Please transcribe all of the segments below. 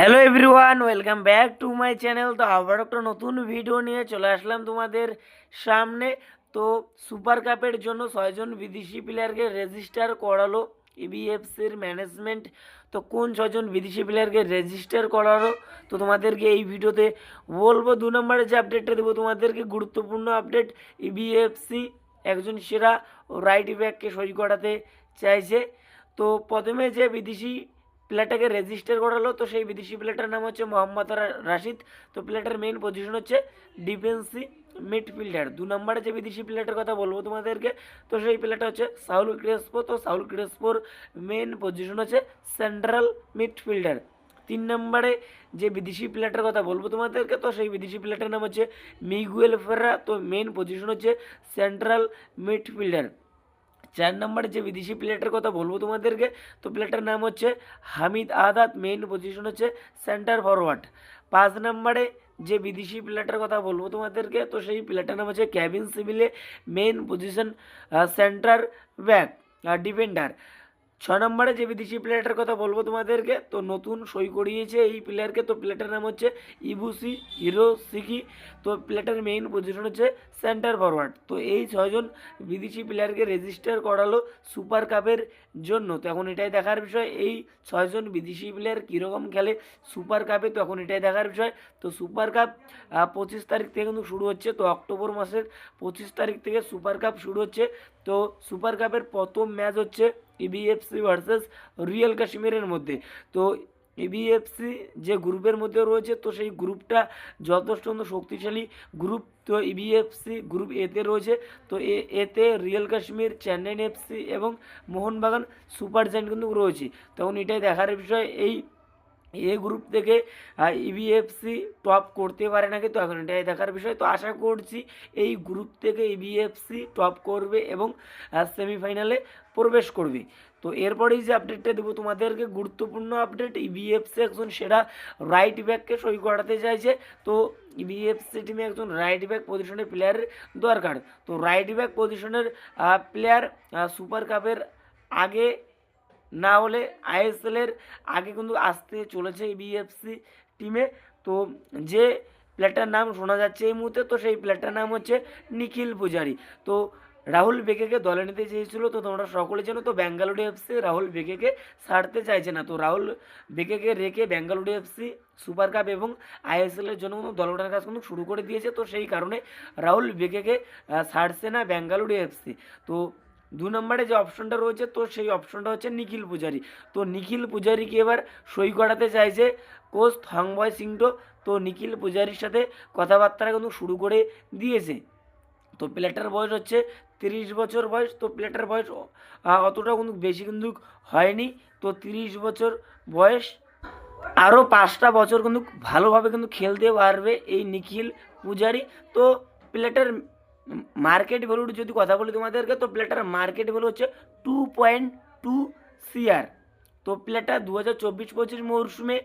Hello everyone welcome back to my channel তো আবার একটা নতুন ভিডিও নিয়ে চলে আসলাম তোমাদের সামনে। তো সুপার কাপের জন্য ছয়জন বিদেশি প্লেয়ারকে রেজিস্টার করালো E ইবিএফসির ম্যানেজমেন্ট তো কোন ছয়জন বিদেশি প্লেয়ারকে রেজিস্টার করালো? তো তোমাদেরকে এই ভিডিওতে বলব, দু নম্বরে যে আপডেটটা দেবো, তোমাদেরকে গুরুত্বপূর্ণ আপডেট ইবিএফসি একজন সেরা রাইট ব্যাককে সই করাতে চাইছে। তো প্রথমে যে বিদেশি প্লেয়ারটাকে রেজিস্টার করালো, তো সেই বিদেশি প্লেয়ারটার নাম হচ্ছে মোহাম্মদ রাশিদ। তো প্লেয়ারটার মেইন পজিশন হচ্ছে ডিফেন্সি মিডফিল্ডার দু নম্বরে যে বিদেশি প্লেয়ারটার কথা বলব তোমাদেরকে, তো সেই প্লেয়ারটা হচ্ছে সাউল ক্রেসপো তো সাউল ক্রেসপোর মেইন পজিশন হচ্ছে সেন্ট্রাল মিডফিল্ডার তিন নম্বরে যে বিদেশি প্লেয়ারটার কথা বলব তোমাদেরকে, তো সেই বিদেশি প্লেয়ারটার নাম হচ্ছে মিগুয়েল ফেরা তো মেইন পজিশন হচ্ছে সেন্ট্রাল মিডফিল্ডার চার নম্বরে যে বিদেশি প্লেয়ারটার কথা বলব তোমাদেরকে, তো প্লেয়ারটার নাম হচ্ছে হামিদ আদাত মেইন পজিশন হচ্ছে সেন্টার ফরওয়ার্ড পাঁচ নম্বরে যে বিদেশি প্লেয়ারটার কথা বলব তোমাদেরকে, তো সেই প্লেয়ারটার নাম হচ্ছে ক্যাবিন সিভিলে main position centre back defender ছ নম্বরে যে বিদেশি প্লেয়ারটার কথা বলব তোমাদেরকে, তো নতুন সই করিয়েছে এই প্লেয়ারকে তো প্লেয়ারটার নাম হচ্ছে ইবুসি হিরো সিকি তো প্লেয়ারটার মেইন পজিশন হচ্ছে সেন্টার ফরওয়ার্ড তো এই ছয়জন বিদেশি প্লেয়ারকে রেজিস্টার করালো সুপার কাপের জন্য। তো এখন এটাই দেখার বিষয়, এই ছয়জন বিদেশি প্লেয়ার কীরকম খেলে সুপার কাপে তো এখন এটাই দেখার বিষয়। তো সুপার কাপ পঁচিশ তারিখ থেকে কিন্তু শুরু হচ্ছে। তো অক্টোবর মাসের পঁচিশ তারিখ থেকে সুপার কাপ শুরু হচ্ছে। তো সুপার কাপের প্রথম ম্যাচ হচ্ছে ইবিএফসি ভার্সেস রিয়েল কাশ্মীরের মধ্যে। তো ইবিএফসি যে গ্রুপের মধ্যে রয়েছে, তো সেই গ্রুপটা যথেষ্ট শক্তিশালী গ্রুপ। তো ইবিএফসি গ্রুপ এতে রয়েছে। তো এতে রিয়েল কাশ্মীর চেন্নাইন এফসি এবং মোহনবাগান সুপার জায়েন্ট কিন্তু রয়েছে। তখন এটাই দেখার বিষয়, এই এ গ্রুপ থেকে ইবিএফসি টপ করতে পারে নাকি তো এখন এটাই দেখার বিষয়। তো আশা করছি এই গ্রুপ থেকে ইবিএফসি টপ করবে এবং সেমিফাইনালে প্রবেশ করবে। তো এরপরেই যে আপডেটটা দেবো, তোমাদেরকে গুরুত্বপূর্ণ আপডেট ইবিএফসি একজন সেরা রাইট ব্যাককে সই করাতে চাইছে। তো ইবিএফসি টিমে একজন রাইট ব্যাক পজিশনের প্লেয়ারের দরকার। তো রাইট ব্যাক পজিশনের প্লেয়ার সুপার কাপের আগে না হলে আইএসএলের আগে কিন্তু আসতে চলেছে বিএফসি টিমে তো যে প্লেয়ারটার নাম শোনা যাচ্ছে এই মুহূর্তে তো সেই প্লেয়ারটার নাম হচ্ছে নিখিল পূজারি। তো রাহুল বেকেকে দলে নিতে চেয়েছিল তো তোমরা সকলে জানো তো ব্যাঙ্গালুরু এফসি রাহুল বেকেকে ছাড়তে চাইছে না। তো রাহুল বেকেকে রেখে ব্যাঙ্গালুরু এফসি সুপার কাপ এবং আইএসএলের জন্য কিন্তু দল গঠনের কাজ কিন্তু শুরু করে দিয়েছে। তো সেই কারণে রাহুল আহ, ছাড়ছে না ব্যাঙ্গালুরু এফসি তো দু নম্বরে যে অপশনটা রয়েছে, তো সেই অপশনটা হচ্ছে নিখিল পূজারি। তো নিখিল পূজারিকে এবার সই করাতে চাইছে কোচ থংবয় সিংটো তো নিখিল পূজারির সাথে কথাবার্তা কিন্তু শুরু করে দিয়েছে। তো প্লেটার বয়স হচ্ছে তিরিশ বছর বয়স। তো প্লেটার বয়স অতটা কিন্তু বেশি কিন্তু হয়নি। তো তিরিশ বছর বয়স। আরও পাঁচটা বছর কিন্তু ভালোভাবে কিন্তু খেলতে পারবে এই নিখিল পূজারি। তো প্লেটার মার্কেট ভ্যালুর যদি কথা বলি তোমাদেরকে, তো প্লেটার মার্কেট ভ্যালু হচ্ছে টু পয়েন্ট টু সিআর তো প্লেটার দু হাজার চব্বিশ পঁচিশ মরশুমে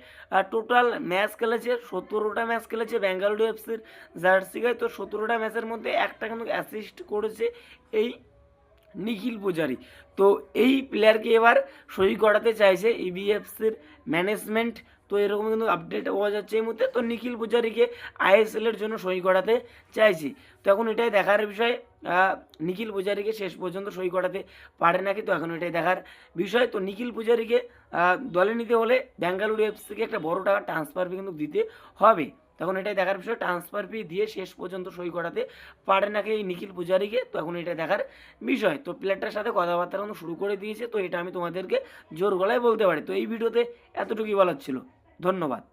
টোটাল ম্যাচ খেলেছে, সতেরোটা ম্যাচ খেলেছে বেঙ্গালুরু এফসির জার্সি গায়ে তো সতেরোটা ম্যাচের মধ্যে একটা কিন্তু অ্যাসিস্ট করেছে এই নিখিল পূজারি। তো এই প্লেয়ারকে এবার সই করাতে চাইছে E ইবিএফসির ম্যানেজমেন্ট তো এরকম কিন্তু আপডেট পাওয়া যাচ্ছে এই মুহূর্তে। তো নিখিল পূজারিকে আইএসএল এর জন্য সই করাতে চাইছি। তো এখন এটাই দেখার বিষয়। নিখিল পূজারিকে শেষ পর্যন্ত সই করাতে পারে নাকি? তো এখন এটাই দেখার বিষয়। তো নিখিল পূজারিকে দলে নিতে হলে বেঙ্গালুরু এফসিকে একটা বড় টাকা ট্রান্সফার কিন্তু দিতে হবে। তখন এটাই দেখার বিষয় ট্রান্সফার ফি দিয়ে শেষ পর্যন্ত সই করাতে পারে নাকি এই নিখিল পূজারীকে? তো এখন এটা দেখার বিষয়। তো প্লেয়ারটার সাথে কথাবার্তা কিন্তু শুরু করে দিয়েছে, তো এটা আমি তোমাদেরকে জোর গলায় বলতে পারি। তো এই ভিডিওতে এতটুকুই বলার ছিল। ধন্যবাদ।